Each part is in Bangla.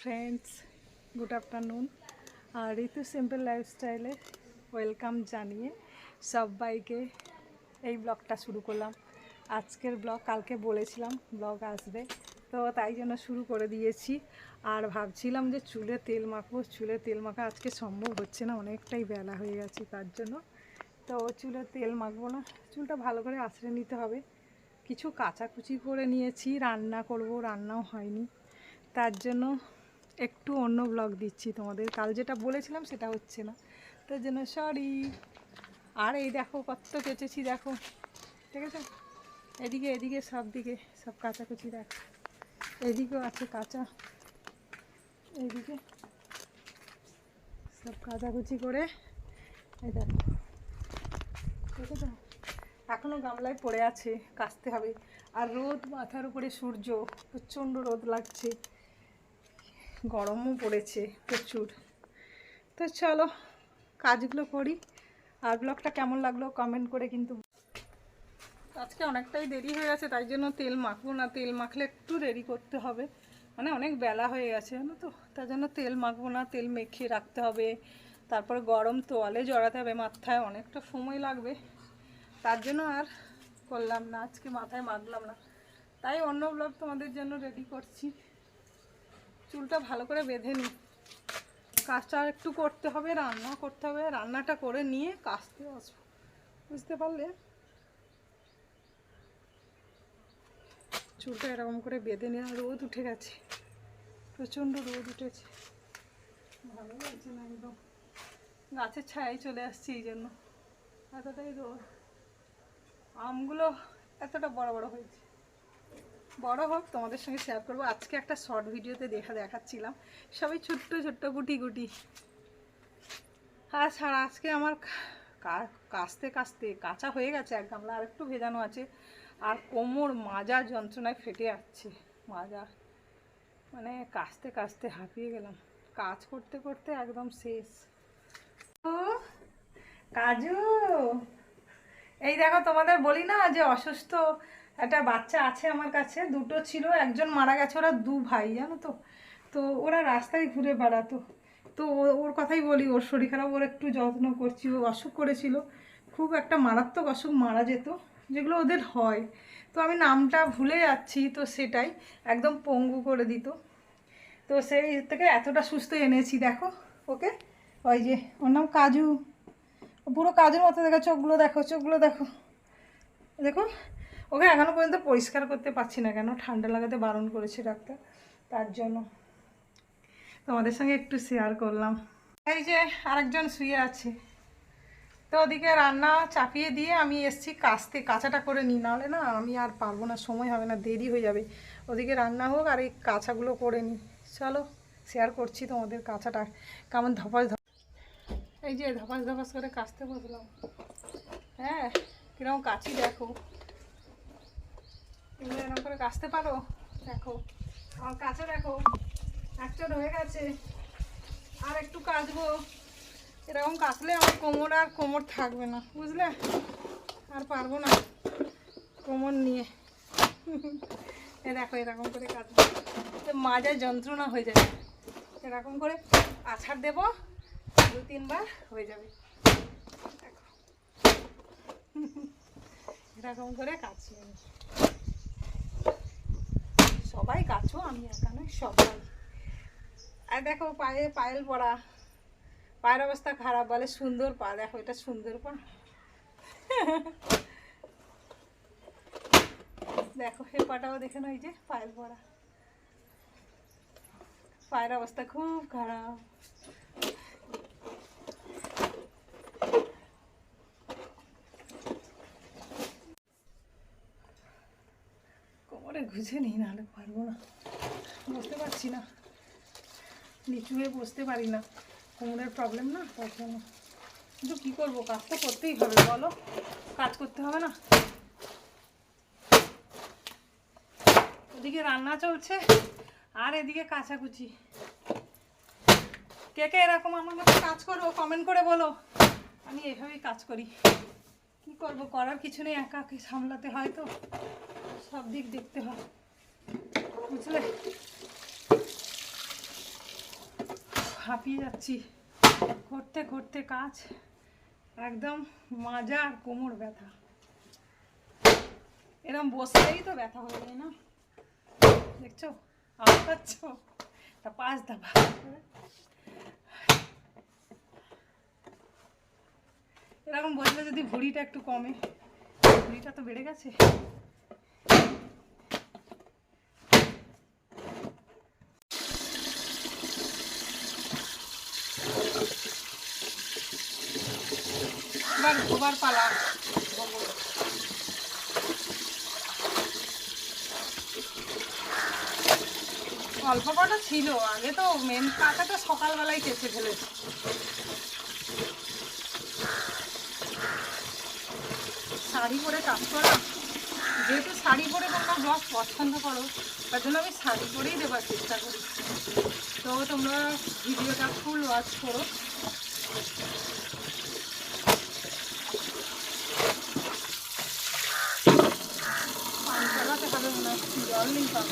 ফ্রেন্ডস গুড আফটারনুন আর ঋতু সিম্পল লাইফস্টাইলে ওয়েলকাম জানিয়ে সবাইকে এই ব্লগটা শুরু করলাম। আজকের ব্লগ কালকে বলেছিলাম ব্লগ আসবে, তো তাই জন্য শুরু করে দিয়েছি। আর ভাবছিলাম যে চুলে তেল মাখবো, চুলে তেল মাখা আজকে সম্ভব হচ্ছে না, অনেকটাই বেলা হয়ে গেছে তার জন্য। তো চুলে তেল মাখবো না, চুলটা ভালো করে আঁচড়ে নিতে হবে। কিছু কাচাকুচি করে নিয়েছি, রান্না করব, রান্নাও হয়নি। তার জন্য একটু অন্য ব্লগ দিচ্ছি তোমাদের। কাল যেটা বলেছিলাম সেটা হচ্ছে না। তার জন্য সরি আর এই দেখো কত কেচেছি দেখো। ঠিক আছে? এদিকে এদিকে সব দিকে, সব কাচাকুচি দেখো। এদিকেও আছে কাঁচা। এইদিকে সব কাচাকুচি করে এই দেখো। ঠিক আছে? এখনও গামলায় পড়ে আছে, কাচতে হবে। আর রোদ মাথার উপরে সূর্য, প্রচণ্ড রোদ লাগছে। গরমও পড়েছে প্রচুর। তো চলো কাজগুলো করি। আর ব্লগটা কেমন লাগল কমেন্ট করে কিন্তু আজকে অনেকটাই দেরি হয়ে গেছে, তাই জন্য তেল মাখবো না। তেল মাখলে একটু দেরি করতে হবে। মানে অনেক বেলা হয়ে গেছে, জানো তো? তার জন্য তেল মাখবো না, তেল মেখে রাখতে হবে। তারপর গরম তোয়ালে জড়াতে হবে, মাথায় অনেকটা সময় লাগবে। তার জন্য আর করলাম না, আজকে মাথায় মাখলাম না। তাই অন্য ব্লগ তোমাদের জন্য রেডি করছি। চুলটা ভালো করে বেঁধে নিই কাজটা একটু করতে হবে রান্না করতে হবে। রান্নাটা করে নিয়ে কাচতে আসব। বুঝতে পারলে? চুলটা এরকম করে বেঁধে নিয়ে রোদ উঠে গেছে। প্রচণ্ড রোদ উঠেছে। ভালো লাগছে না একদম। গাছের ছায়ায় চলে আসছি এই জন্য। এতটাই রোদ। আমগুলো এতটা বড় বড় হয়েছে। বড় হোক, তোমাদের সঙ্গে শেয়ার করব। আজকে একটা শর্ট ভিডিওতে দেখা দেখাচ্ছিলাম। সবাই ছোট্ট ছোট্ট গুটি গুটি। আর ছাড়া আজকে আমার কাস্তে কাচতে কাঁচা হয়ে গেছে এক গামলা, আর একটু ভেজানো আছে। আর কোমর মাজা যন্ত্রণায় ফেটে যাচ্ছে মাজা মানে কাচতে কাচতে হাঁপিয়ে গেলাম। কাজ করতে করতে একদম শেষ। ও, কাজু! এই দেখো, তোমাদের বলি না যে অসুস্থ। একটা বাচ্চা আছে আমার কাছে, দুটো ছিল, একজন মারা গেছে, ওরা দু ভাই, জানো তো? তো ওরা রাস্তায় ঘুরে বেড়াতো। তো ওর কথাই বলি, ওর শরীর খারাপ, ওর একটু যত্ন করছি, ও অসুখ করেছিল। খুব একটা মারাত্মক অসুখ মারা যেত, যেগুলো ওদের হয়। তো আমি নামটা ভুলে যাচ্ছি, তো সেটাই একদম পঙ্গু করে দিত। তো সেই থেকে এতটা সুস্থ এনেছি, দেখো, ওকে? ওই যে, ওর নাম কাজু। পুরো কাজুর মতো দেখো, চোখগুলো দেখো চোখগুলো দেখো। দেখো? ওকে এখনও পর্যন্ত পরিষ্কার করতে পারছি না কেন? ঠান্ডা লাগাতে বারণ করেছে ডাক্তার। তার জন্য। তোমাদের সঙ্গে একটু শেয়ার করলাম। এই যে আরেকজন শুয়ে আছে। তো ওদিকে রান্না চাপিয়ে দিয়ে আমি এসছি কাচতে কাঁচাটা করে নিই। নাহলে না আমি আর পারব না, সময় হবে না, দেরি হয়ে যাবে। ওদিকে রান্না হোক আর এই কাঁচাগুলো করে নিই। চলো শেয়ার করছি তোমাদের কাঁচাটা। কেমন ধপাস ধপ এই যে ধপাস ধপাস করে কাচতে বসলাম। হ্যাঁ কীরকম কাছি দেখো। কাচতে পারো? দেখো, আমার কাছে দেখো, একটা হয়ে গেছে। আর একটু কাচবো। এরকম কাচলে আমার কোমর আর কোমর থাকবে না, বুঝলে? আর পারব না কোমর নিয়ে। এ দেখো, এরকম করে কাচবো। তো মাজা যন্ত্রণা হয়ে যাবে। এরকম করে আছাড় দেবো দু তিনবার হয়ে যাবে। এরকম করে আমি। সবাই কাছো আমি একা নয় সবাই। আর দেখো পায়ে পায়েল পড়া। পায়ের অবস্থা খারাপ, বলে সুন্দর পা, দেখো এটা সুন্দর পা। দেখো হে পাটাও দেখে না এই যে পায়েল পড়া। পায়ের অবস্থা খুব খারাপ। কোমরে ঘুষে নিই, নাহলে পারব না। বসতে পারছি না। নিচু হয়ে বসতে পারি না। কোমরের প্রবলেম না, তার জন্য। কিন্তু কী করব? কাজ তো করতেই হবে, বলো। কাজ করতে হবে না। ওদিকে রান্না চলছে, আর এদিকে কাচাকুচি। কে কে এরকম আমার মতো কাজ করব কমেন্ট করে বলো। আমি এভাবেই কাজ করি। কি করব? করার কিছু নেই, একাকে সামলাতে হয় তো। সব দিক দেখতে হয়। বুঝলে? হাঁপিয়ে যাচ্ছি। করতে করতে কাজ, একদম মাজা আর কোমর ব্যথা। এরম বসলেই তো ব্যথা হয়ে যায় না? দেখছ? আওয়াজ পাচ্ছ তা পাঁচ দাবা এরকম বসলে যদি ভুঁড়িটা একটু কমে, ভুঁড়িটা তো বেড়ে গেছে। এবার ধোবার পালা। অল্প কটা ছিল? আগে তো মেন পাতাটা সকালবেলায় কেচে ফেলেছে। শাড়ি পরে কাজ করা? যেহেতু শাড়ি পরে তোমরা ব্লগ পছন্দ করো, তার জন্য আমি শাড়ি পরেই দেওয়ার চেষ্টা করি। তো তোমরা ভিডিওটা ফুল ওয়াচ করো পান চালাতে হবে মনে হচ্ছে জল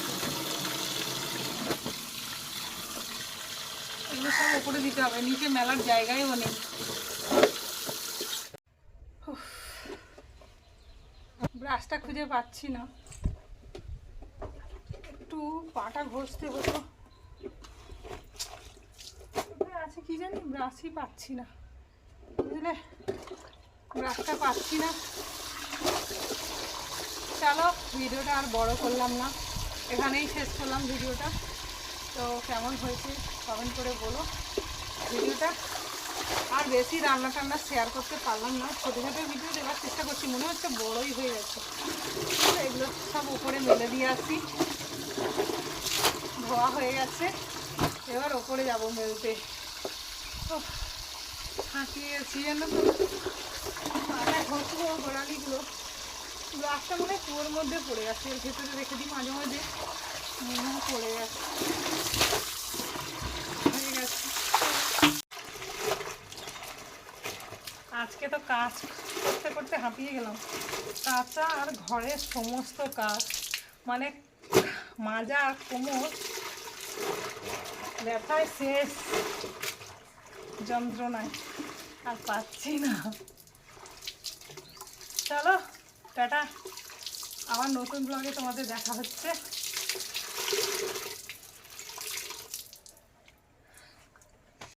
এগুলো সব উপরে দিতে হবে, নিচে মেলার জায়গায়ও নেই। ব্রাশটা খুঁজে পাচ্ছি না। একটু পাটা ঘষতে হতো। আছে কি জানি ব্রাশই পাচ্ছি না। বুঝলে? ব্রাশটা পাচ্ছি না। চলো ভিডিওটা আর বড় করলাম না। এখানেই শেষ করলাম ভিডিওটা। তো কেমন হয়েছে কমেন্ট করে বলো। ভিডিওটা আর বেশি রান্না টান্না শেয়ার করতে পারলাম না। ছোটো ছোটো ভিডিও দেওয়ার চেষ্টা করছি, মনে হচ্ছে বড়ই হয়ে গেছে। এগুলো সব উপরে মেলে দিয়ে আসি। ধোয়া হয়ে গেছে। এবার ওপরে যাব মেলতে। গেছি জানো তো। গোড়ালিগুলো। ব্রাশটা মনে হয় মধ্যে পড়ে গেছে। এর ভেতরে রেখে দিই মাঝে মাঝে। মনে পড়ে গেছে। হয়ে গেছে। আজকে তো কাজ করতে করতে হাঁপিয়ে গেলাম। কাঁচা আর ঘরের সমস্ত কাজ মানে মাজা আর কোমর, ব্যথায় শেষ যন্ত্রণায় আর পাচ্ছি না। চলো টাটা। আমার নতুন ব্লগে তোমাদের দেখা হচ্ছে।